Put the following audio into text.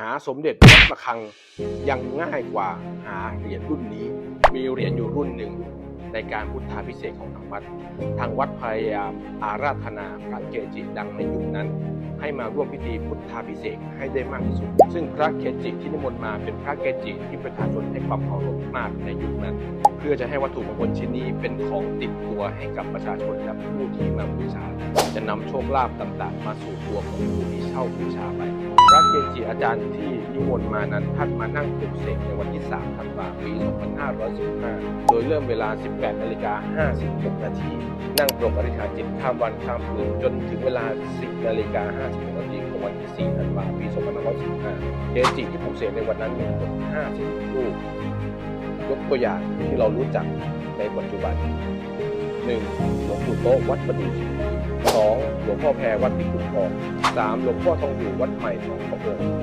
หาสมเด็จวัดระฆังยังง่ายกว่าหาเหรียญรุ่นนี้ มีเหรียญอยู่รุ่นหนึ่งในการพุทธาพิเศษของทางวัด ทางวัดพยายามอาราธนาพระเกจิดังในยุคนั้น ให้มาร่วมพิธีพุทธาพิเศษให้ได้มากที่สุด ซึ่งพระเกจิที่นิมนต์มาเป็นพระเกจิที่ประชาชนให้ความเคารพมากในยุคนั้น เพื่อจะให้วัตถุมงคลชิ้นนี้เป็นของติดตัวให้กับประชาชนและผู้ที่มาบูชา จะนำโชคลาภต่างๆ มาสู่ตัวของผู้ที่เช่าบูชาไป ระเกจิอาจารย์ที่นิมนต์มานั้นท่านมานั่งปลุกเสกในวันที่3ธันวาคมปี 2515 โดยเริ่มเวลา 18นาฬิกา56นาที นั่งปลงอธิษฐานจิตข้ามวันข้ามคืนจนถึงเวลา 10นาฬิกา56นาทีของวันที่ 4 ธันวาคมปี 2515 เกจิที่ปลุกเสกในวันนั้นมีทั้งหมด50รูปยกตัวอย่างที่เรารู้จักในปัจจุบัน 1. หลวงปู่โต๊ะวัดประดู่ 2. หลวงพ่อแพรวัดพิกุลทอง 3. หลวงพ่อทองอยู่วัดใหม่ทองพระองค์